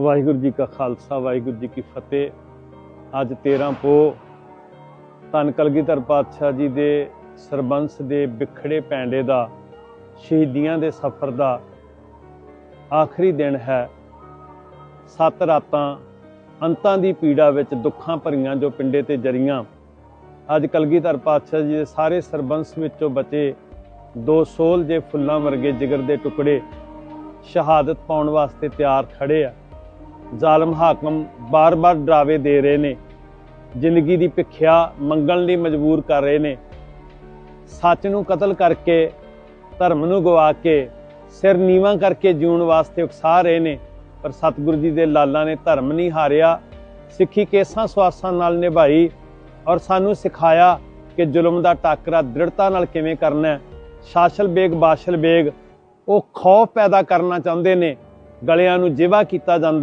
ਵਾਹਿਗੁਰੂ ਜੀ ਕਾ ਖਾਲਸਾ, ਵਾਹਿਗੁਰੂ ਜੀ ਕੀ ਫਤਿਹ। ਅੱਜ 13 ਪੋ ਧੰਨ ਕਲਗੀਧਰ ਪਾਤਸ਼ਾਹ ਜੀ ਦੇ ਸਰਬੰਸ ਦੇ ਵਿਖੜੇ ਪੈਂਡੇ ਦਾ, ਸ਼ਹੀਦੀਆਂ ਦੇ ਸਫ਼ਰ ਦਾ ਆਖਰੀ ਦਿਨ ਹੈ। ਸੱਤ ਰਾਤਾਂ ਅੰਤਾਂ ਦੀ ਪੀੜਾ ਵਿੱਚ ਦੁੱਖਾਂ ਭਰੀਆਂ ਜੋ ਪਿੰਡੇ ਤੇ ਜਰੀਆਂ। ਅੱਜ ਕਲਗੀਧਰ ਪਾਤਸ਼ਾਹ ਜੀ ਦੇ ਸਾਰੇ ਸਰਬੰਸ ਵਿੱਚੋਂ ਬਚੇ ਦੋ ਸੋਲ ਜੇ ਫੁੱਲਾਂ ਵਰਗੇ ਜਿਗਰ ਦੇ ਟੁਕੜੇ ਸ਼ਹਾਦਤ ਪਾਉਣ ਵਾਸਤੇ ਤਿਆਰ ਖੜੇ ਆ। ਜ਼ਾਲਮ ਹਾਕਮ ਬਾਰ-ਬਾਰ ਡਰਾਵੇ ਦੇ ਰਹੇ ਨੇ। ਜ਼ਿੰਦਗੀ ਦੀ ਭਿੱਖਿਆ ਮੰਗਣ ਲਈ ਮਜਬੂਰ ਕਰ ਰਹੇ ਨੇ। ਸੱਚ ਨੂੰ ਕਤਲ ਕਰਕੇ, ਧਰਮ ਨੂੰ ਗਵਾ ਕੇ, ਸਿਰ ਨੀਵਾਂ ਕਰਕੇ ਜਿਉਣ ਵਾਸਤੇ ਉਕਸਾ ਰਹੇ ਨੇ। ਪਰ ਸਤਿਗੁਰੂ ਜੀ ਦੇ ਲਾਲਾਂ ਨੇ ਧਰਮ ਨਹੀਂ ਹਾਰਿਆ, ਸਿੱਖੀ ਕੇਸਾਂ ਸਵਾਸਾਂ ਨਾਲ ਨਿਭਾਈ ਔਰ ਸਾਨੂੰ ਸਿਖਾਇਆ ਕਿ ਜ਼ੁਲਮ ਦਾ ਟਾਕਰਾ ਦ੍ਰਿੜਤਾ ਨਾਲ ਕਿਵੇਂ ਕਰਨਾ ਹੈ। ਸ਼ਾਸਲ ਬੇਗ, ਬਾਸ਼ਲ ਬੇਗ, ਉਹ ਖੌਫ ਪੈਦਾ ਕਰਨਾ ਚਾਹੁੰਦੇ ਨੇ। ਗਲਿਆਂ ਨੂੰ ਜਿਵਾ ਕੀਤਾ ਜਾਂਦਾ